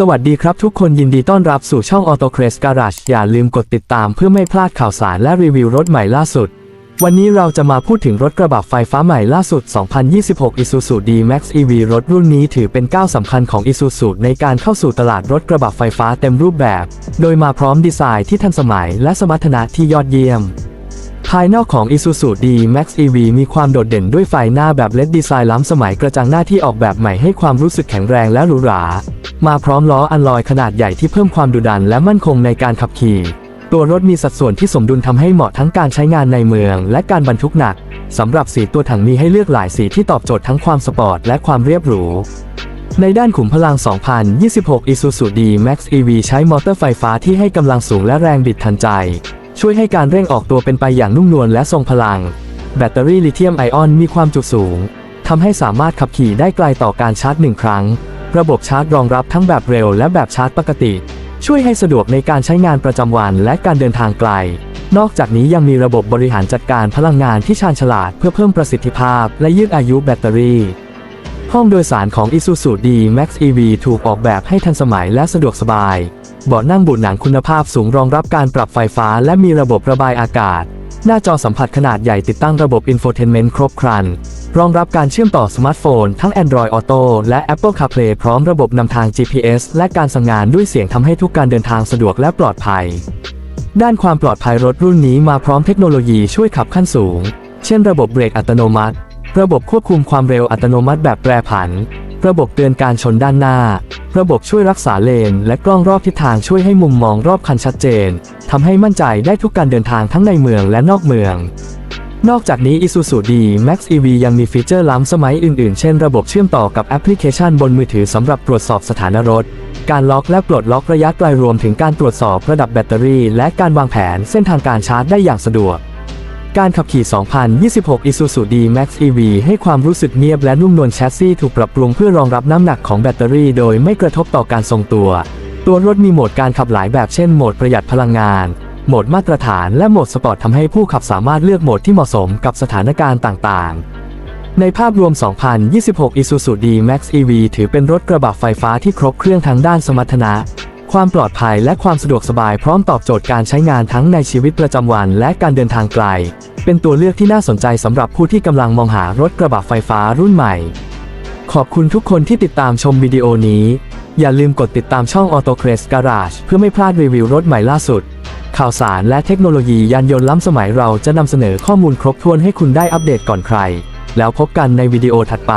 สวัสดีครับทุกคนยินดีต้อนรับสู่ช่อง Auto c r a s e Garage อย่าลืมกดติดตามเพื่อไม่พลาดข่าวสารและรีวิวรถใหม่ล่าสุด วันนี้เราจะมาพูดถึงรถกระบะไฟฟ้าใหม่ล่าสุด 2026 Isuzu D-Max EV รถรุ่นนี้ถือเป็นก้าวสำคัญของ Isuzu ในการเข้าสู่ตลาดรถกระบะไฟฟ้าเต็มรูปแบบ โดยมาพร้อมดีไซน์ที่ทันสมัยและสมรรถนะที่ยอดเยี่ยม ภายนอกของ Isuzu D-Max EV มีความโดดเด่นด้วยไฟหน้าแบบ LED ดีไซน์ล้ำสมัยกระจังหน้าที่ออกแบบใหม่ให้ความรู้สึกแข็งแรงและหรูหรา มาพร้อมล้ออัลลอยขนาดใหญ่ที่เพิ่มความดุดันและมั่นคงในการขับขี่ ตัวรถมีสัดส่วนที่สมดุลทำให้เหมาะทั้งการใช้งานในเมือง และการบรรทุกหนักสำหรับสีตัวถังมีให้เลือกหลายสีที่ตอบโจทย์ทั้งความสปอร์ตและความเรียบหรูในด้านขุมพลัง 2026 Isuzu D-Max EV ใช้มอเตอร์ไฟฟ้าที่ให้กำลังสูงและแรงบิดทันใจ ช่วยให้การเร่งออกตัวเป็นไปอย่างนุ่มนวลและทรงพลัง แบตเตอรี่ลิเธียมไอออนมีความจุสูงทำให้สามารถขับขี่ได้ไกลต่อการชาร์จหนึ่งครั้ง ระบบชาร์จรองรับทั้งแบบเร็วและแบบชาร์จปกติ ช่วยให้สะดวกในการใช้งานประจำวันและการเดินทางไกล นอกจากนี้ยังมีระบบบริหารจัดการพลังงานที่ชาญฉลาดเพื่อเพิ่มประสิทธิภาพและยืดอายุแบตเตอรี่ ห้องโดยสารของ Isuzu D-Max EV ถูกออกแบบให้ทันสมัยและสะดวกสบาย เบาะนั่งบุหนังคุณภาพสูงรองรับการปรับไฟฟ้า และมีระบบระบายอากาศ หน้าจอสัมผัสขนาดใหญ่ติดตั้งระบบ Infotainment ครบครัน รองรับการเชื่อมต่อสมาร์ทโฟน ทั้ง Android Auto และ Apple CarPlay พร้อมระบบนำทาง GPS และการสั่งงานด้วยเสียงทำให้ทุกการเดินทางสะดวกและปลอดภัย ด้านความปลอดภัยรถรุ่นนี้มาพร้อมเทคโนโลยีช่วยขับขั้นสูง เช่น ระบบเบรกอัตโนมัติ ระบบควบคุมความเร็วอัตโนมัติแบบแปรผัน ระบบเตือนการชนด้านหน้า ระบบช่วยรักษาเลน และกล้องรอบทิศทางช่วยให้มุมมองรอบคันชัดเจนทำให้มั่นใจได้ทุกการเดินทางทั้งในเมืองและนอกเมือง นอกจากนี้ Isuzu D-Max EV ยังมีฟีเจอร์ล้ำสมัยอื่นๆ เช่นระบบเชื่อมต่อกับแอปพลิเคชันบนมือถือสำหรับตรวจสอบสถานะรถ การล็อกและปลดล็อกระยะไกลรวมถึงการตรวจสอบระดับแบตเตอรี่ และการวางแผนเส้นทางการชาร์จได้อย่างสะดวก การขับขี่ 2026 Isuzu D-Max EV ให้ความรู้สึกเงียบและนุ่มนวลแชสซีถูกปรับปรุงเพื่อรองรับน้ำหนักของแบตเตอรี่โดยไม่กระทบต่อการทรงตัว ตัวรถมีโหมดการขับหลายแบบเช่นโหมดประหยัดพลังงาน โหมดมาตรฐานและโหมดสปอร์ตทำให้ผู้ขับสามารถเลือกโหมดที่เหมาะสมกับสถานการณ์ต่างๆในภาพรวม 2026 Isuzu D-Max EV ถือเป็นรถกระบะไฟฟ้าที่ครบเครื่องทั้งด้านสมรรถนะ ความปลอดภัยและความสะดวกสบายพร้อมตอบโจทย์การใช้งานทั้งในชีวิตประจำวันและการเดินทางไกล เป็นตัวเลือกที่น่าสนใจสำหรับผู้ที่กำลังมองหารถกระบะไฟฟ้ารุ่นใหม่ ขอบคุณทุกคนที่ติดตามชมวิดีโอนี้ อย่าลืมกดติดตามช่อง Auto c r a z e Garage เพื่อไม่พลาดรีวิวรถใหม่ล่าสุด ข่าวสารและเทคโนโลยียานยนต์ล้ำสมัยเราจะนำเสนอข้อมูลครบถ้วนให้คุณได้อัปเดตก่อนใคร แล้วพบกันในวิดีโอถัดไป